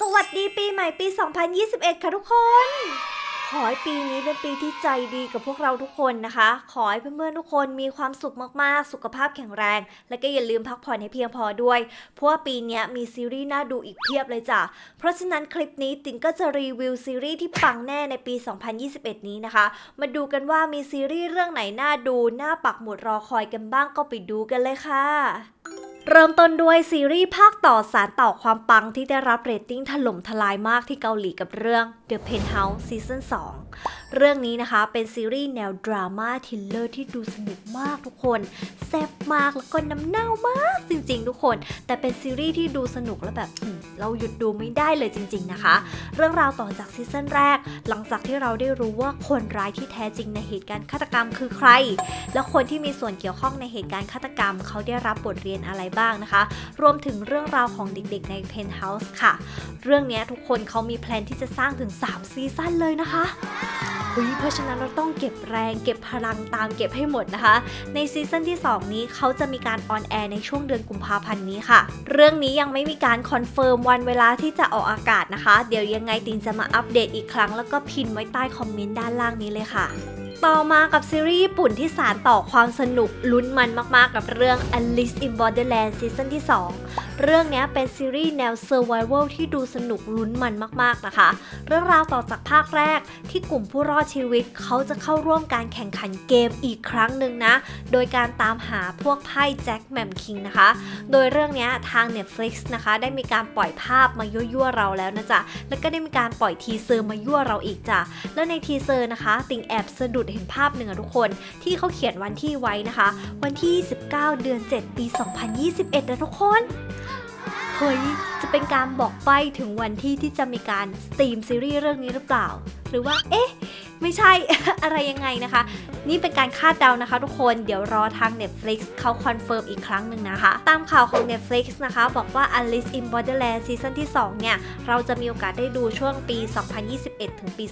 สวัสดีปีใหม่ปี 2021 ค่ะทุกคน ขอให้ปีนี้เป็นปีที่ใจดีกับพวกเราทุกคนนะคะ ขอให้เพื่อนๆทุกคนมีความสุขมากๆ สุขภาพแข็งแรง และก็อย่าลืมพักผ่อนให้เพียงพอด้วย เพราะว่าปีนี้มีซีรีส์น่าดูอีกเพียบเลยจ้ะ เพราะฉะนั้นคลิปนี้ติงก็จะรีวิวซีรีส์ที่ปังแน่ในปี 2021 นี้นะคะ มาดูกันว่ามีซีรีส์เรื่องไหนน่าดู น่าปักหมุดรอคอยกันบ้างก็ไปดูกันเลยค่ะ เริ่มต้นด้วยซีรีส์ภาคต่อสารต่อความปังที่ได้รับเรตติ้งถล่มทลายมากที่เกาหลีกับเรื่อง The Penthouse Season 2 เรื่องนี้นะคะเป็นซีรีส์แนวดราม่าทิลเลอร์ที่ดูสนุกมากทุกคนแซ่บมากแล้วก็น้ำเน่ามากจริงๆ ทุกคน แต่เป็นซีรีส์ที่ดูสนุกแล้วแบบเราหยุดดูไม่ได้เลยจริง ๆนะคะ เรื่องราวต่อจากซีซั่นแรก หลังจากที่เราได้รู้ว่าคนร้ายที่แท้จริงในเหตุการณ์ฆาตกรรมคือใคร และคนที่มีส่วนเกี่ยวข้องในเหตุการณ์ฆาตกรรม เขาได้รับบทเรียนอะไรบ้างนะคะ รวมถึงเรื่องราวของเด็กๆในเพนท์เฮาส์ค่ะ เรื่องนี้ทุกคนเขามีแพลนที่จะสร้างถึง 3 ซีซั่นเลยนะคะ เฮ้ยเพราะฉะนั้นเราต้องเก็บแรง เก็บพลังตามเก็บให้หมดนะคะ ในซีซั่นที่ 2 นี้เขาจะมีการออนแอร์ในช่วงเดือนกุมภาพันธ์นี้ค่ะ เรื่องนี้ยังไม่มีการคอนเฟิร์มวันเวลาที่จะออกอากาศนะคะ เดี๋ยวยังไงตินจะมาอัปเดตอีกครั้ง แล้วก็พิมพ์ไว้ใต้คอมเมนต์ด้านล่างนี้เลยค่ะต่อมากับซีรีส์ญี่ปุ่นที่สารต่อความสนุกลุ้นมันมาก ๆ กับเรื่อง Alice in Borderland ซีซั่นที่ 2เรื่องนี้เป็นซีรีส์แนว Survival ที่ดูสนุกลุ้นมันมากๆนะคะ เรื่องราวต่อจากภาคแรกที่กลุ่มผู้รอดชีวิตเขาจะเข้าร่วมการแข่งขันเกมอีกครั้งหนึ่งนะ โดยการตามหาพวกไพ่แจ็คแมมคิงนะคะ โดยเรื่องนี้ทาง Netflix นะคะ ได้มีการปล่อยภาพมายั่วๆเราแล้วนะจ๊ะ แล้วก็ได้มีการปล่อยทีเซอร์มายั่วเราอีกจ้ะ แล้วในทีเซอร์นะคะติงแอบสะดุดเห็นภาพหนึ่งอะทุกคน ที่เขาเขียนวันที่ไว้นะคะ วันที่29เดือน 7 ปี 2021นะทุกคน เฮ้ย จะเป็นการบอกใบ้ถึงวันที่ที่จะมีการสตรีมซีรีส์เรื่องนี้หรือเปล่า หรือว่าเอ๊ะ ไม่ใช่ อะไรยังไงนะคะ นี่เป็นการคาดเดานะคะทุกคนเดี๋ยวรอทาง Netflix เขาคอนเฟิร์มอีกครั้งหนึ่งนะคะ ตามข่าวของ Netflix นะคะ บอกว่า Alice in Borderland ซีซั่นที่ 2 เนี่ย เราจะมีโอกาสได้ดูช่วงปี 2021 ถึงปี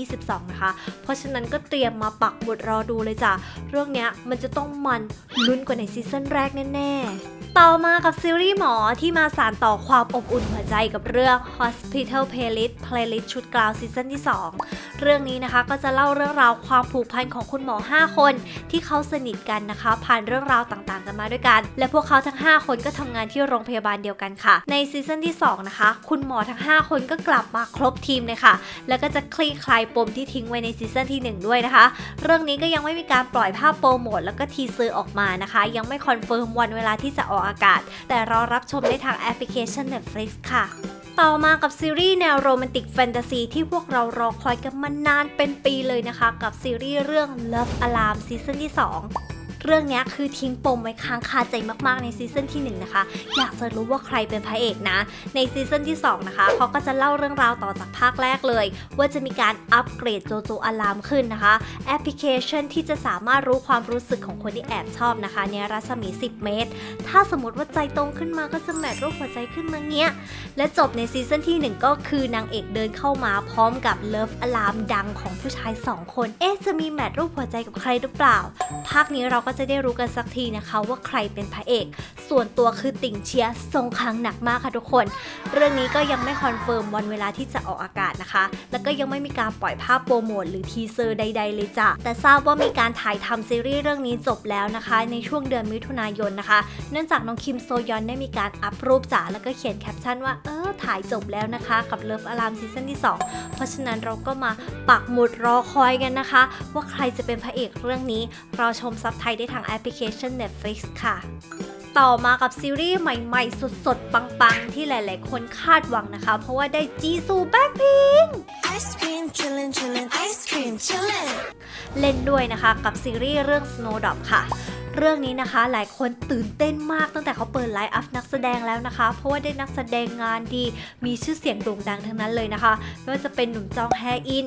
2022 นะคะ เพราะฉะนั้นก็เตรียมมาปักหมุดรอดูเลยจ้ะเรื่องเนี้ยมันจะต้องมันลุ้นกว่าในซีซั่นแรกแน่ๆต่อมากับซีรีส์หมอที่มาสานต่อความอบอุ่นหัวใจกับเรื่อง Hospital Playlist Playlist ชุดกลาวซีซั่นที่ 2 เรื่องนี้นะคะก็จะเล่าเรื่องราวความผูกพันของคุณหมอ 5 คน ที่เขาสนิทกันนะคะ ผ่านเรื่องราวต่างๆ กันมาด้วยกัน และพวกเขาทั้ง 5 คนก็ทำงานที่โรงพยาบาลเดียวกันค่ะ ในซีซั่นที่ 2 นะคะ คุณหมอทั้ง 5 คนก็กลับมาครบทีมเลยค่ะ แล้วก็จะคลี่คลายปมที่ทิ้งไว้ในซีซั่นที่ 1 ด้วยนะคะ เรื่องนี้ก็ยังไม่มีการปล่อยภาพโปรโมทแล้วก็ทีเซอร์ออกมานะคะ ยังไม่คอนเฟิร์มวันเวลาที่จะออกอากาศ แต่รอรับชมได้ทางแอปพลิเคชัน Netflix ค่ะต่อมากับซีรีส์แนวโรแมนติกแฟนตาซีที่พวกเรารอคอยกันมานานเป็นปีเลยนะคะ กับซีรีส์เรื่อง Love Alarm ซีซั่นที่ 2 เรื่องนี้คือทิ้งปมไว้ค้างคาใจมากๆในซีซั่นที่1นะคะ อยากจะรู้ว่าใครเป็นพระเอกนะ ในซีซั่นที่2นะคะเขาก็จะเล่าเรื่องราวต่อจากภาคแรกเลย ว่าจะมีการอัปเกรดโจโจอะลามขึ้นนะคะ แอปพลิเคชันที่จะสามารถรู้ความรู้สึกของคนที่แอบชอบนะคะในรัศมี 10 เมตร ถ้าสมมติว่าใจตรงขึ้นมาก็จะแมทรูปหัวใจขึ้นมาเงี้ย และจบในซีซั่นที่ 1 ก็คือนางเอกเดินเข้ามาพร้อมกับเลิฟอลามดังของผู้ชาย 2 คน เอ๊ะจะมีแมทรูปหัวใจกับใครหรือเปล่า ภาคนี้เราก็็จะได้รู้กันสักทีนะคะ ว่าใครเป็นพระเอก ส่วนตัวคือติ่งเชียร์ทรงครั้งหนักมากค่ะทุกคน เรื่องนี้ก็ยังไม่คอนเฟิร์มวันเวลาที่จะออกอากาศนะคะ แล้วก็ยังไม่มีการปล่อยภาพโปรโมทหรือทีเซอร์ใด ๆ เลยจ้ะ แต่ทราบว่ามีการถ่ายทำซีรีส์เรื่องนี้จบแล้วนะคะ ในช่วงเดือนมิถุนายนนะคะ เนื่องจากน้องคิมโซยอนได้มีการอัพรูปจ๋าแล้วก็เขียนแคปชั่นว่าเออถ่ายจบแล้วนะคะ กับ Love Alarm ซีซั่นที่ 2 เพราะฉะนั้นเราก็มาปักหมุดรอคอยกันนะคะ ว่าใครจะเป็นพระเอกเรื่องนี้รอชมซับไทยได้ทางแอปพลิเคชัน Netflix ค่ะ ต่อมากับซีรีส์ใหม่ๆ สดๆ ปังๆ ที่หลายๆ คนคาดหวังนะคะ เพราะว่าได้จีซูแบ็คพิง Ice cream chillin' chillin' ice cream chillin' เล่นด้วยนะคะกับซีรีส์เรื่อง Snowdrop ค่ะเรื่องนี้นะคะหลายคนตื่นเต้นมากตั้งแต่เขาเปิดไลฟ์อัพนักแสดงแล้วนะคะ เพราะว่าได้นักแสดงงานดีมีชื่อเสียงโด่งดังทั้งนั้นเลยนะคะ ไม่ว่าจะเป็นหนุ่มจองแฮอิน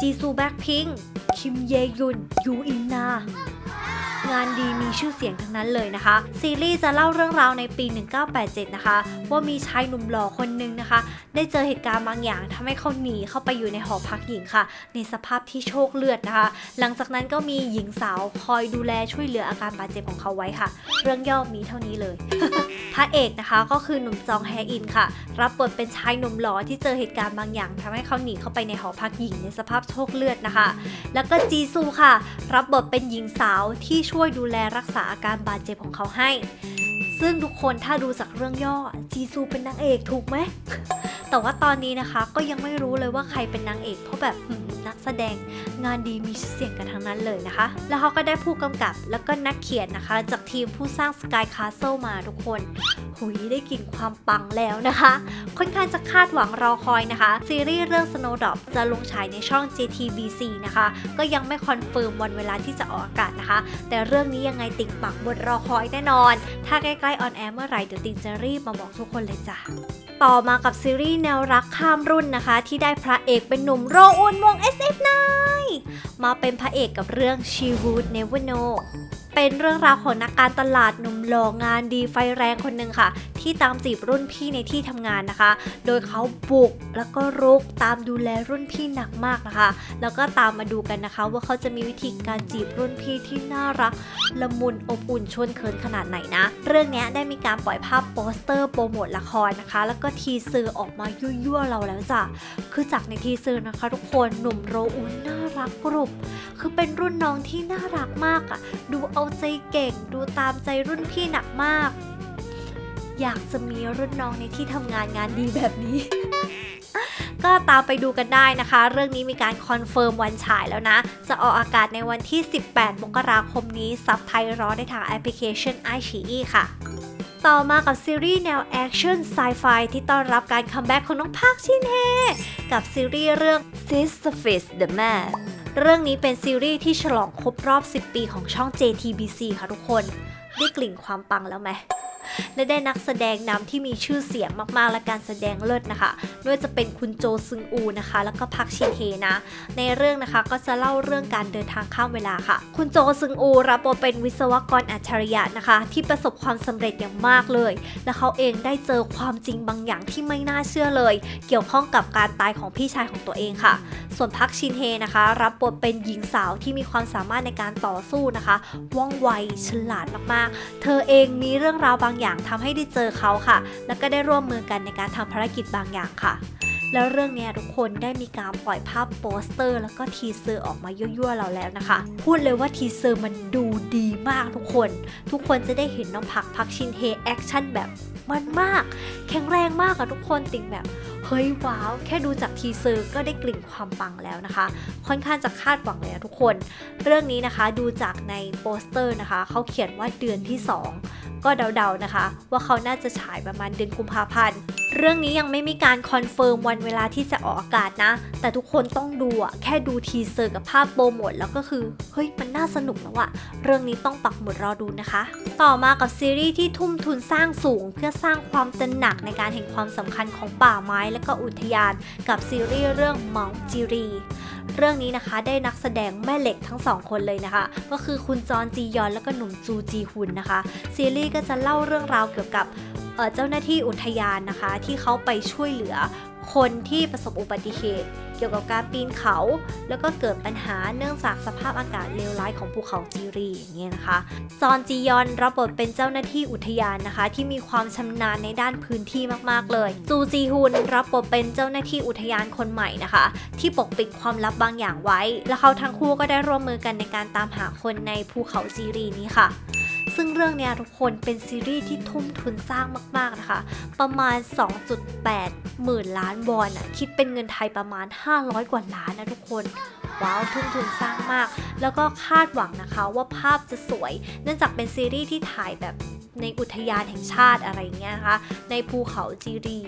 จีซูแบ็คพิงคิมเยยุน ยูอินนา งานดีมีชื่อเสียงทั้งนั้นเลยนะคะ ซีรีส์จะเล่าเรื่องราวในปี 1987 นะคะ ว่ามีชายหนุ่มหล่อคนหนึงนะคะ ได้เจอเหตุการณ์บางอย่างทำให้เขาหนีเข้าไปอยู่ในหอพักหญิงค่ะ ในสภาพที่โชคเลือดนะคะ หลังจากนั้นก็มีหญิงสาวคอยดูแลช่วยเหลืออาการบาดเจ็บของเขาไว้ค่ะ เรื่องย่อมีเท่านี้เลย พระเอกนะคะก็คือหนุ่มจองแฮอินค่ะ รับบทเป็นชายหนุ่มหล่อที่เจอเหตุการณ์บางอย่างทำให้เขาหนีเข้าไปในหอพักหญิงในสภาพโชคเลือดนะคะ แล้วก็จีซูค่ะ รับบทเป็นหญิงสาวที่ช่่วยดูแลรักษาอาการบาดเจ็บของเขาให้ ซึ่งทุกคนถ้าดูจากเรื่องย่อจีซูเป็นนางเอกถูกไหม แต่ว่าตอนนี้นะคะก็ยังไม่รู้เลยว่าใครเป็นนางเอก เพราะแบบนักแสดงงานดีมีชื่อเสียงกันทั้งนั้นเลยนะคะ แล้วเขาก็ได้ผู้กำกับแล้วก็นักเขียนนะคะ จากทีมผู้สร้าง Sky Castle มาทุกคน หุยได้กลิ่นความปังแล้วนะคะ ค่อนข้างจะคาดหวังรอคอยนะคะ ซีรีส์เรื่อง Snowdrop จะลงฉายในช่อง JTBC นะคะ ก็ยังไม่คอนเฟิร์มวันเวลาที่จะออกอากาศนะคะ แต่เรื่องนี้ยังไงติ่งปักบทรอคอยแน่นอน ถ้าใกล้ๆออนแอร์เมื่อไหร่เดี๋ยวติ่งจะรีบมาบอกทุกคนเลยจ้ะต่อมากับซีรีส์แนวรักข้ามรุ่นนะคะ ที่ได้พระเอกเป็นหนุ่มโรอุนวง SF9 มาเป็นพระเอกกับเรื่อง She Would Never Know เป็นเรื่องราวของนักการตลาดหนุ่มหล่องานดีไฟแรงคนหนึ่งค่ะ ที่ตามจีบรุ่นพี่ในที่ทำงานนะคะ โดยเขาบุกแล้วก็รุกตามดูแลรุ่นพี่หนักมากนะคะ แล้วก็ตามมาดูกันนะคะ ว่าเขาจะมีวิธีการจีบรุ่นพี่ที่น่ารักละมุนอบอุ่นชวนเคินขนาดไหนนะ เรื่องนี้ได้มีการปล่อยภาพโปสเตอร์โปรโมทละครนะคะ แล้วก็ทีเซอร์ออกมายั่วๆเราแล้วจ้ะคือจากในทีเซอร์นะคะ ทุกคนหนุ่มโรอุนน่ารักกรุบคือเป็นรุ่นน้องที่น่ารักมากอะ่ะ ดูเอาใจเก่ง ดูตามใจรุ่นพี่หนักมาก อยากจะมีรุ่นน้องในที่ทำงานงานดีแบบนี้ ก็ตามไปดูกันได้นะคะ เรื่องนี้มีการคอนเฟิร์มวันฉายแล้วนะ จะออกอากาศในวันที่ 18 มกราคมนี้ซับไทยรอได้ทางแอปพลิเคชัน i อ e ค่ะต่อมากับซีรีส์แนวแอคชั่นไซไฟที่ต้อนรับการคัมแบ็กของน้องภาคชินเฮกับซีรีส์เรื่อง Sisyphus the Man เรื่องนี้เป็นซีรีส์ที่ฉลองครบรอบ 10 ปีของช่อง JTBC ค่ะทุกคน ได้กลิ่นความปังแล้วไหม และได้นักแสดงนำที่มีชื่อเสียงมากๆ และการแสดงเลิศนะคะไม่ว่าจะเป็นคุณโจซึงอูนะคะ แล้วก็พักชินเฮนะ ในเรื่องนะคะก็จะเล่าเรื่องการเดินทางข้ามเวลาค่ะ คุณโจซึงอูรับบทเป็นวิศวกรอัจฉริยะนะคะ ที่ประสบความสำเร็จอย่างมากเลย และเขาเองได้เจอความจริงบางอย่างที่ไม่น่าเชื่อเลย เกี่ยวข้องกับการตายของพี่ชายของตัวเองค่ะ ส่วนพักชินเฮนะคะ รับบทเป็นหญิงสาวที่มีความสามารถในการต่อสู้นะคะ ว่องไวฉลาดมากๆ เธอเองมีเรื่องราวบางอย่างทำให้ได้เจอเขาค่ะ แล้วก็ได้ร่วมมือกันในการทำภารกิจบางอย่างค่ะ แล้วเรื่องนี้ทุกคนได้มีการปล่อยภาพโปสเตอร์ แล้วก็ทีเซอร์ออกมายั่วๆเราแล้วนะคะ พูดเลยว่าทีเซอร์มันดูดีมากทุกคน ทุกคนจะได้เห็นน้องผักพักชินเฮแอคชั่นแบบมันมาก แข็งแรงมากอะทุกคนติ่งแบบ เฮ้ยว้าว แค่ดูจากทีเซอร์ก็ได้กลิ่นความปังแล้วนะคะ ค่อนข้างจะคาดหวังเลยนะทุกคน เรื่องนี้นะคะดูจากในโปสเตอร์นะคะเขาเขียนว่าเดือนที่ 2 ก็เดาๆนะคะ ว่าเขาน่าจะฉายประมาณเดือนกุมภาพันธ์เรื่องนี้ยังไม่มีการคอนเฟิร์มวันเวลาที่จะออกอากาศนะ แต่ทุกคนต้องดูอะแค่ดูทีเซอร์กับภาพโปรโมทแล้วก็คือ เฮ้ย มันน่าสนุกแล้วอะเรื่องนี้ต้องปักหมุดรอดูนะคะ ต่อมากับซีรีส์ที่ทุ่มทุนสร้างสูง เพื่อสร้างความตระหนักในการเห็นความสำคัญของป่าไม้และก็อุทยานกับซีรีส์เรื่องมองจิรี เรื่องนี้นะคะได้นักแสดงแม่เหล็กทั้งสองคนเลยนะคะ ก็คือคุณจอนจียอนและก็หนุ่มจูจีฮุนนะคะ ซีรีส์ก็จะเล่าเรื่องราวเกี่ยวกับเจ้าหน้าที่อุทยานนะคะ ที่เขาไปช่วยเหลือคนที่ประสบอุบัติเหตุ เกี่ยวกับการปีนเขา แล้วก็เกิดปัญหาเนื่องจากสภาพอากาศเลวร้ายของภูเขาจีรีอย่างเงี้ยนะคะ จอนจียอนรับบทเป็นเจ้าหน้าที่อุทยานนะคะ ที่มีความชำนาญในด้านพื้นที่มากๆเลย จูจีฮุนรับบทเป็นเจ้าหน้าที่อุทยานคนใหม่นะคะ ที่ปกปิดความลับบางอย่างไว้ และเขาทั้งคู่ก็ได้ร่วมมือกันในการตามหาคนในภูเขาจีรีนี้ค่ะ ซึ่งเรื่องนี้ทุกคนเป็นซีรีส์ที่ทุ่มทุนสร้างมาก ๆ นะคะ ประมาณ 2.8 หมื่นล้านวอนอะคิดเป็นเงินไทยประมาณ 500 กว่าล้านนะทุกคนว้าวทุ่มทุนสร้างมาก แล้วก็คาดหวังนะคะว่าภาพจะสวย เนื่องจากเป็นซีรีส์ที่ถ่ายแบบในอุทยานแห่งชาติอะไรเงี้ยนะคะในภูเขาจีรี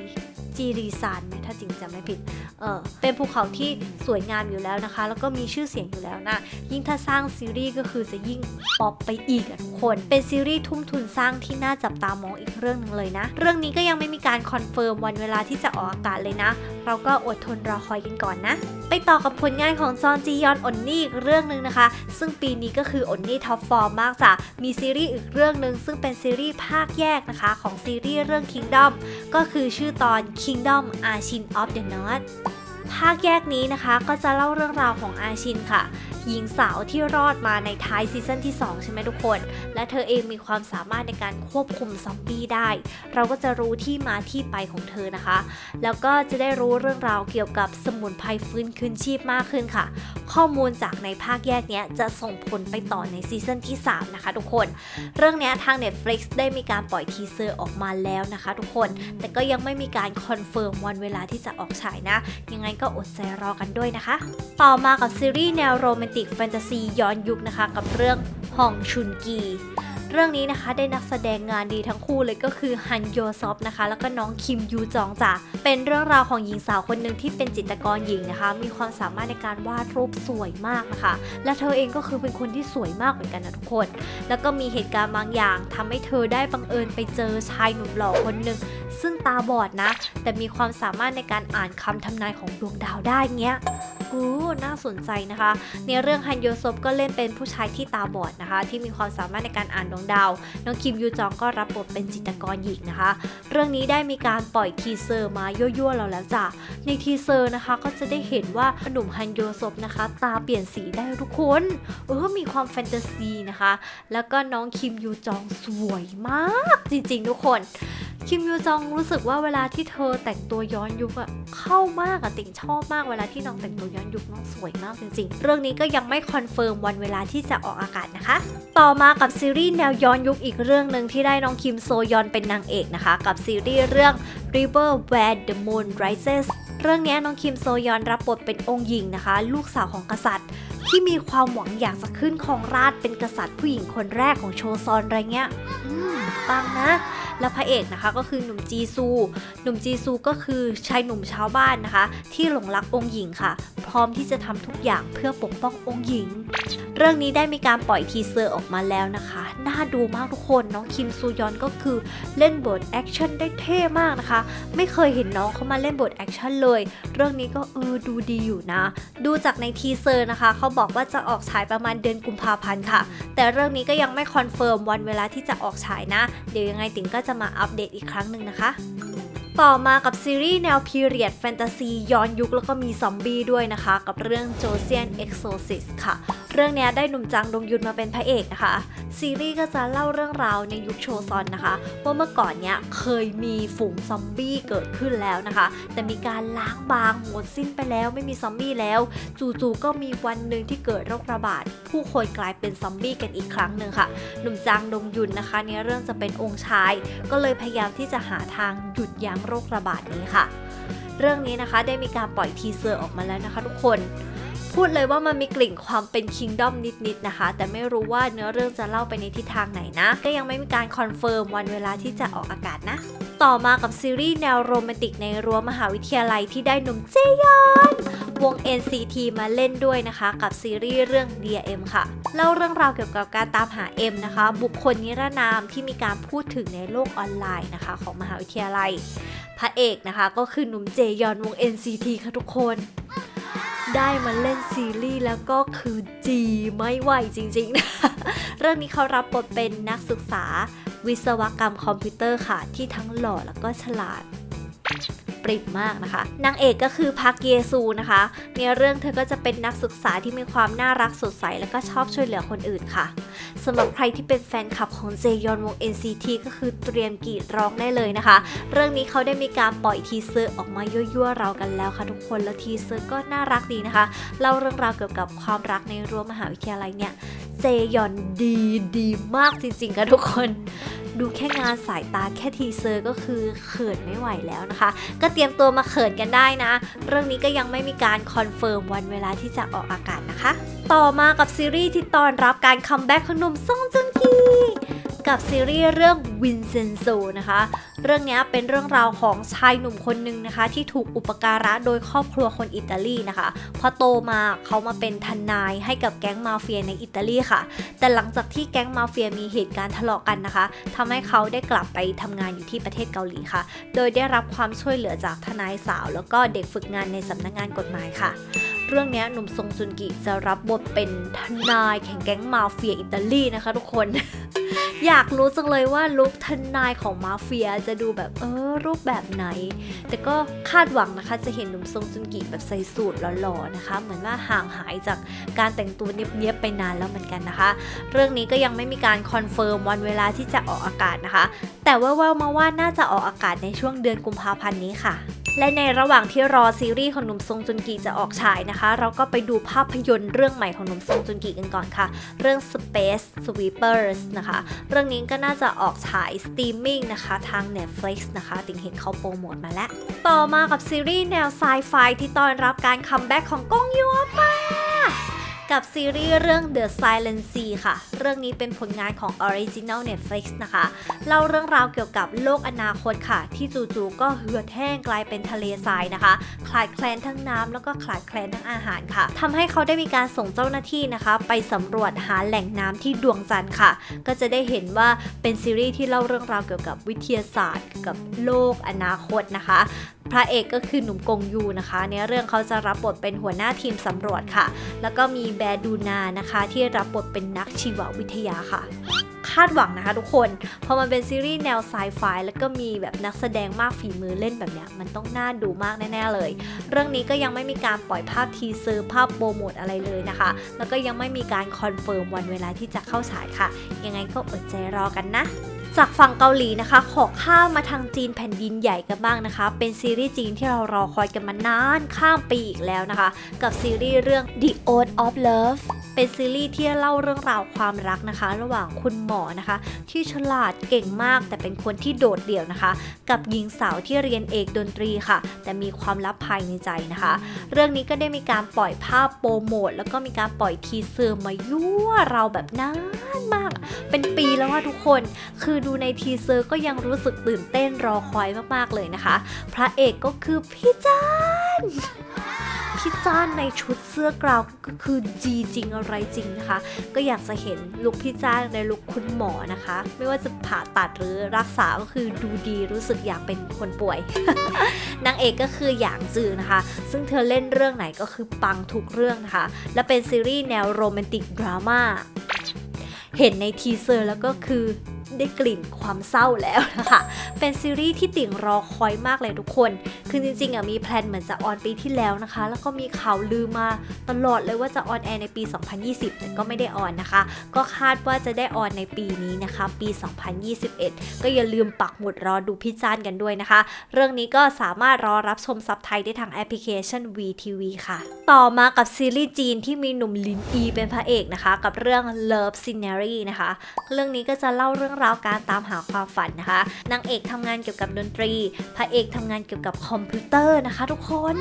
จีรีซานไหมถ้าจริงจะไม่ผิดเออเป็นภูเขาที่สวยงามอยู่แล้วนะคะ แล้วก็มีชื่อเสียงอยู่แล้วนะยิ่งถ้าสร้างซีรีส์ก็คือจะยิ่งป๊อปไปอีกทุกคนเป็นซีรีส์ทุ่มทุนสร้างที่น่าจับตามองอีกเรื่องหนึงเลยนะ เรื่องนี้ก็ยังไม่มีการคอนเฟิร์มวันเวลาที่จะออกอากาศเลยนะ เราก็อดทนรอคอยกันก่อนนะ ไปต่อกับผลงานของซอนจียอนอนนี่อีกเรื่องหนึ่งนะคะ ซึ่งปีนี้ก็คืออนนี่ท็อปฟอร์มมากจ้ะมีซีรีส์อีกเรื่องหนึ่งซึ่งเป็นซีรีส์ภาคแยกนะคะ ของซีรีส์เรื่อง Kingdom ก็คือชื่อตอน Kingdom Archin of the North ภาคแยกนี้นะคะก็จะเล่าเรื่องราวของอาชินค่ะ หญิงสาวที่รอดมาในท้ายซีซั่นที่ 2 ใช่ไหมทุกคน และเธอเองมีความสามารถในการควบคุมซอมบี้ได้ เราก็จะรู้ที่มาที่ไปของเธอนะคะ แล้วก็จะได้รู้เรื่องราวเกี่ยวกับสมุนไพรฟื้นคืนชีพมากขึ้นค่ะ ข้อมูลจากในภาคแยกนี้จะส่งผลไปต่อในซีซั่นที่ 3 นะคะทุกคน เรื่องนี้ทาง Netflix ได้มีการปล่อยทีเซอร์ออกมาแล้วนะคะทุกคน แต่ก็ยังไม่มีการคอนเฟิร์มวันเวลาที่จะออกฉายนะ ยังไงก็อดใจรอกันด้วยนะคะ ต่อมากับซีรีส์แนวโรแมนติติกแฟนตาซีย้อนยุคนะคะ กับเรื่องฮองชุนกี เรื่องนี้นะคะได้นักแสดงงานดีทั้งคู่เลยก็คือฮันโยซอฟนะคะ แล้วก็น้องคิมยูจองจ้ะเป็นเรื่องราวของหญิงสาวคนหนึ่งที่เป็นจิตรกรหญิงนะคะ มีความสามารถในการวาดรูปสวยมากนะคะ และเธอเองก็คือเป็นคนที่สวยมากเหมือนกันนะทุกคน แล้วก็มีเหตุการณ์บางอย่างทำให้เธอได้บังเอิญไปเจอชายหนุ่มหล่อคนหนึ่งซึ่งตาบอดนะ แต่มีความสามารถในการอ่านคำทำนายของดวงดาวได้เงี้ยโอ้น่าสนใจนะคะ ในเรื่องฮันโยซบก็เล่นเป็นผู้ชายที่ตาบอดนะคะ ที่มีความสามารถในการอ่านดวงดาว น้องคิมยูจองก็รับบทเป็นจิตกรหญิงนะคะ เรื่องนี้ได้มีการปล่อยทีเซอร์มายั่วๆเราแล้วจ้ะ ในทีเซอร์นะคะก็จะได้เห็นว่าหนุ่มฮันโยซบนะคะ ตาเปลี่ยนสีได้ทุกคน เออ มีความแฟนตาซีนะคะ แล้วก็น้องคิมยูจองสวยมาก จริงๆทุกคน คิมยูจองรู้สึกว่าเวลาที่เธอแต่งตัวย้อนยุคอะเข้ามากอะติ่งชอบมากเวลาที่น้องแต่งตัวย้อนยุคน้องสวยมากจริงๆ เรื่องนี้ก็ยังไม่คอนเฟิร์มวันเวลาที่จะออกอากาศนะคะ ต่อมากับซีรีส์แนวย้อนยุคอีกเรื่องหนึ่งที่ได้น้องคิมโซยอนเป็นนางเอกนะคะ กับซีรีส์เรื่อง River Where the Moon Rises เรื่องนี้น้องคิมโซยอนรับบทเป็นองค์หญิงนะคะ ลูกสาวของกษัตริย์ที่มีความหวังอยากจะขึ้นครองราชเป็นกษัตริย์ผู้หญิงคนแรกของโชซอนอะไรเงี้ย อืม ปังนะ และพระเอกนะคะก็คือหนุ่มจีซู หนุ่มจีซูก็คือชายหนุ่มชาวบ้านนะคะ ที่หลงรักองค์หญิงค่ะ พร้อมที่จะทำทุกอย่างเพื่อปกป้ององค์หญิง เรื่องนี้ได้มีการปล่อยทีเซอร์ออกมาแล้วนะคะ น่าดูมากทุกคนน้องคิมซูยอนก็คือเล่นบทแอคชั่นได้เท่มากนะคะ ไม่เคยเห็นน้องเขามาเล่นบทแอคชั่นเลย เรื่องนี้ก็เออดูดีอยู่นะ ดูจากในทีเซอร์นะคะเขาบอกว่าจะออกฉายประมาณเดือนกุมภาพันธ์ค่ะ แต่เรื่องนี้ก็ยังไม่คอนเฟิร์มวันเวลาที่จะออกฉายนะ เดี๋ยวยังไงติ๋งก็จะมาอัปเดตอีกครั้งหนึ่งนะคะ ต่อมากับซีรีส์แนวพีเรียดแฟนตาซีย้อนยุคแล้วก็มีซอมบี้ด้วยนะคะ กับเรื่องโจเซียนเอ็กโซซิสค่ะ เรื่องนี้ได้หนุ่มจังดงยุนมาเป็นพระเอกนะคะ ซีรีส์ก็จะเล่าเรื่องราวในยุคโชซอนนะคะว่าเมื่อก่อนเนี้ยเคยมีฝูงซอมบี้เกิดขึ้นแล้วนะคะ แต่มีการล้างบางหมดสิ้นไปแล้วไม่มีซอมบี้แล้ว จู่ๆก็มีวันหนึ่งที่เกิดโรคระบาดผู้คนกลายเป็นซอมบี้กันอีกครั้งหนึ่งค่ะหนุ่มจางดงยุนนะคะในเรื่องจะเป็นองค์ชาย ก็เลยพยายามที่จะหาทางหยุดยั้งโรคระบาดนี้ค่ะ เรื่องนี้นะคะได้มีการปล่อยทีเซอร์ออกมาแล้วนะคะ ทุกคน พูดเลยว่ามันมีกลิ่นความเป็นคิงดอมนิดๆนะคะ แต่ไม่รู้ว่าเนื้อเรื่องจะเล่าไปในทิศทางไหนนะ ก็ยังไม่มีการคอนเฟิร์มวันเวลาที่จะออกอากาศนะ ต่อมากับซีรีส์แนวโรแมนติกในรั้วมหาวิทยาลัยที่ได้หนุ่มเจยอนวง NCT มาเล่นด้วยนะคะ กับซีรีส์เรื่อง Dear M ค่ะเล่าเรื่องราวเกี่ยวกับการตามหา M นะคะ บุคคลนิรนามที่มีการพูดถึงในโลกออนไลน์นะคะ ของมหาวิทยาลัย พระเอกนะคะก็คือหนุ่มเจยอนวง NCT ค่ะทุกคน ได้มาเล่นซีรีส์แล้วก็คือจีไม่ไหวจริงๆนะเรื่องนี้เขารับบทเป็นนักศึกษา วิศวกรรมคอมพิวเตอร์ค่ะ ที่ทั้งหล่อแล้วก็ฉลาดปริบมากนะคะนางเอกก็คือพักเยซูนะคะในเรื่องเธอก็จะเป็นนักศึกษาที่มีความน่ารักสดใส แล้วก็ชอบช่วยเหลือคนอื่นค่ะสำหรับใครที่เป็นแฟนคลับของเจยอนวง NCT ก็คือเตรียมกรีดร้องได้เลยนะคะ เรื่องนี้เขาได้มีการปล่อยทีเซอร์ออกมายั่วๆเรากันแล้วค่ะทุกคนแล้วทีเซอร์ก็น่ารักดีนะคะเล่าเรื่องราวเกี่ยวกับความรักในรั้วมหาวิทยาลัยเนี่ย เจยอนดีดีมากจริงๆค่ะทุกคนดูแค่งานสายตาแค่ทีเซอร์ก็คือเขินไม่ไหวแล้วนะคะ ก็เตรียมตัวมาเขินกันได้นะ เรื่องนี้ก็ยังไม่มีการคอนเฟิร์มวันเวลาที่จะออกอากาศนะคะ ต่อมากับซีรีส์ที่ตอนรับการคัมแบ็กของหนุ่มซ่องจุนกี กับซีรีส์เรื่องวินเซนโซนะคะ เรื่องนี้เป็นเรื่องราวของชายหนุ่มคนหนึ่งนะคะ ที่ถูกอุปการะโดยครอบครัวคนอิตาลีนะคะ พอโตมาเขามาเป็นทนายให้กับแก๊งมาเฟียในอิตาลีค่ะ แต่หลังจากที่แก๊งมาเฟียมีเหตุการณ์ทะเลาะกันนะคะทำให้เขาได้กลับไปทำงานอยู่ที่ประเทศเกาหลีค่ะ โดยได้รับความช่วยเหลือจากทนายสาว แล้วก็เด็กฝึกงานในสำนักงานกฎหมายค่ะ เรื่องนี้หนุ่มทรงจุนกิจะรับบทเป็นทนายแข่งแก๊งมาเฟียอิตาลีนะคะทุกคน อยากรู้จังเลยว่าลุคทนายของมาเฟียจะดูแบบเออรูปแบบไหน แต่ก็คาดหวังนะคะจะเห็นหนุ่มทรงจุนกิแบบใส่สูทหล่อๆนะคะ เหมือนว่าห่างหายจากการแต่งตัวเนียบๆไปนานแล้วเหมือนกันนะคะ เรื่องนี้ก็ยังไม่มีการคอนเฟิร์มวันเวลาที่จะออกอากาศนะคะ แต่ว่าวๆมาว่าน่าจะออกอากาศในช่วงเดือนกุมภาพันธ์นี้ค่ะ และในระหว่างที่รอซีรีส์ของหนุ่มซงจุนกีจะออกฉายนะคะ เราก็ไปดูภาพยนตร์เรื่องใหม่ของหนุ่มซงจุนกีกันก่อนค่ะ เรื่อง Space Sweepers นะคะ เรื่องนี้ก็น่าจะออกฉายสตรีมมิ่งนะคะ ทาง Netflix นะคะ ติงเห็นเขาโปรโมทมาแล้ว ต่อมากับซีรีส์แนวไซไฟที่ต้อนรับการคัมแบ็กของกงยูอาป้า กับซีรีส์เรื่อง The Silent Sea ค่ะ เรื่องนี้เป็นผลงานของ Original Netflix นะคะ เล่าเรื่องราวเกี่ยวกับโลกอนาคตค่ะ ที่จู่ๆก็เหือดแห้งกลายเป็นทะเลทรายนะคะคลาดแคลนทั้งน้ำแล้วก็คลาดแคลนทั้งอาหารค่ะทำให้เขาได้มีการส่งเจ้าหน้าที่นะคะ ไปสำรวจหาแหล่งน้ำที่ดวงจันทร์ค่ะ ก็จะได้เห็นว่าเป็นซีรีส์ที่เล่าเรื่องราวเกี่ยวกับวิทยาศาสตร์ กับโลกอนาคตนะคะ พระเอกก็คือหนุ่มกงยูนะคะในเรื่องเขาจะรับบทเป็นหัวหน้าทีมสำรวจค่ะ แล้วก็มีแบรดูนานะคะ ที่รับบทเป็นนักชีววิทยาค่ะ คาดหวังนะคะทุกคนพอมันเป็นซีรีส์แนวไซไฟแล้วก็มีแบบนักแสดงมากฝีมือเล่นแบบเนี้ยมันต้องน่าดูมากแน่ๆเลย เรื่องนี้ก็ยังไม่มีการปล่อยภาพทีเซอร์ภาพโปรโมทอะไรเลยนะคะ แล้วก็ยังไม่มีการคอนเฟิร์มวันเวลาที่จะเข้าฉายค่ะ ยังไงก็อดใจรอกันนะ จากฝั่งเกาหลีนะคะ ขอข้ามมาทางจีนแผ่นดินใหญ่กันบ้างนะคะ เป็นซีรีส์จีนที่เรารอคอยกันมานานข้ามปีอีกแล้วนะคะ กับซีรีส์เรื่อง The Oath of Love เป็นซีรีส์ที่เล่าเรื่องราวความรักนะคะ ระหว่างคุณหมอนะคะ ที่ฉลาดเก่งมาก แต่เป็นคนที่โดดเดี่ยวนะคะ กับหญิงสาวที่เรียนเอกดนตรีค่ะ แต่มีความลับภายในใจนะคะ เรื่องนี้ก็ได้มีการปล่อยภาพโปรโมทแล้วก็มีการปล่อยทีเซอร์มายั่วเราแบบนานมาก เป็นปีแล้วว่าทุกคน คือดูในทีเซอร์ก็ยังรู้สึกตื่นเต้นรอคอยมากๆเลยนะคะ พระเอกก็คือพี่จ้าน พี่จ้านในชุดเสื้อกราวก็คือจีจริงอะไรจริงนะคะ ก็อยากจะเห็นลุคพี่จ้านในลุคคุณหมอนะคะ ไม่ว่าจะผ่าตัดหรือรักษาก็คือดูดีรู้สึกอยากเป็นคนป่วย นางเอกก็คือหยางจือนะคะ ซึ่งเธอเล่นเรื่องไหนก็คือปังทุกเรื่องนะคะ และเป็นซีรีส์แนวโรแมนติกดราม่าเห็นในทีเซอร์แล้วก็คือ ได้กลิ่นความเศร้าแล้วนะคะ เป็นซีรีส์ที่ติ่งรอคอยมากเลยทุกคน คือจริงๆอะมีแพลนเหมือนจะออนปีที่แล้วนะคะ แล้วก็มีข่าวลือมาตลอดเลยว่าจะออนแอร์ในปี 2020 แต่ก็ไม่ได้ออนนะคะ ก็คาดว่าจะได้ออนในปีนี้นะคะ ปี 2021 ก็อย่าลืมปักหมุดรอดูพี่จ้านกันด้วยนะคะ เรื่องนี้ก็สามารถรอรับชมซับไทยได้ทางแอปพลิเคชัน VTV ค่ะ ต่อมากับซีรีส์จีนที่มีหนุ่มลินอีเป็นพระเอกนะคะ กับเรื่อง Love Scenery นะคะ เรื่องนี้ก็จะเล่าเรื่องราวการตามหาความฝันนะคะนางเอกทำงานเกี่ยวกับดนตรี พระเอกทำงานเกี่ยวกับคอมพิวเตอร์นะคะ ทุกคน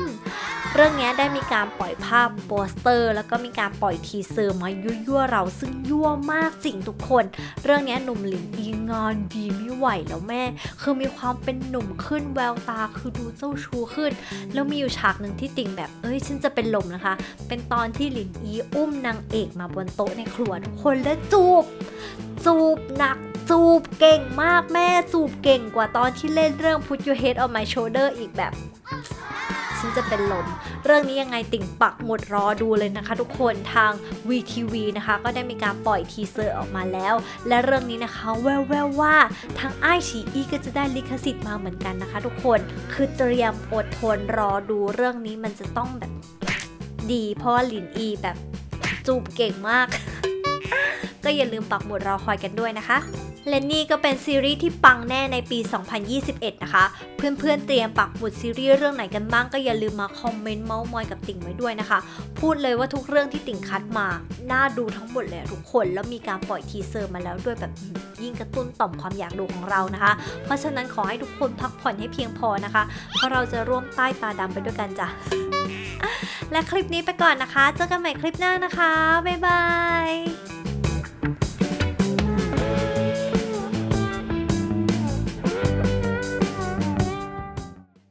เรื่องนี้ได้มีการปล่อยภาพโปสเตอร์ แล้วก็มีการปล่อยทีเซอร์มายั่วๆเราซึ่งยั่วมากจริงทุกคน เรื่องนี้หนุ่มหลินอีงานดีไม่ไหวแล้วแม่ คือมีความเป็นหนุ่มขึ้นแววตาคือดูเจ้าชู้ขึ้น แล้วมีอยู่ฉากหนึ่งที่ติ่งแบบเอ้ยฉันจะเป็นลมนะคะ เป็นตอนที่หลินอีอุ้มนางเอกมาบนโต๊ะในครัวทุกคนแล้วจูบจูบหนัก จูบเก่งมากแม่จูบเก่งกว่าตอนที่เล่นเรื่อง Put Your Head on My Shoulder อีกแบบฉันจะเป็นลม เรื่องนี้ยังไงติ่งปักหมดรอดูเลยนะคะ ทุกคนทาง VTV นะคะ ก็ได้มีการปล่อยทีเซอร์ออกมาแล้ว และเรื่องนี้นะคะแววๆวว่าทางไอชีอีก็จะได้ลิขสิทธิ์มาเหมือนกันนะคะ ทุกคนคือเตรียมอดทนรอดูเรื่องนี้มันจะต้องแบบดี เพราะว่าลินอีแบบจูบเก่งมาก ก็อย่าลืมปักหมุดรอคอยกันด้วยนะคะและนี่ก็เป็นซีรีส์ที่ปังแน่ในปี 2021 นะคะ เพื่อนๆเตรียมปักหมุดซีรีส์เรื่องไหนกันบ้างก็อย่าลืมมาคอมเมนต์เมาส์มอยกับติ่งไว้ด้วยนะคะ พูดเลยว่าทุกเรื่องที่ติ่งคัดมา น่าดูทั้งหมดเลยทุกคน แล้วมีการปล่อยทีเซอร์มาแล้วด้วยแบบยิ่งกระตุ้นต่อมความอยากดูของเรานะคะ เพราะฉะนั้นขอให้ทุกคนพักผ่อนให้เพียงพอนะคะ เพราะเราจะร่วมใต้ตาดำไปด้วยกันจ้ะ และคลิปนี้ไปก่อนนะคะ เจอกันใหม่คลิปหน้านะคะ บ๊ายบาย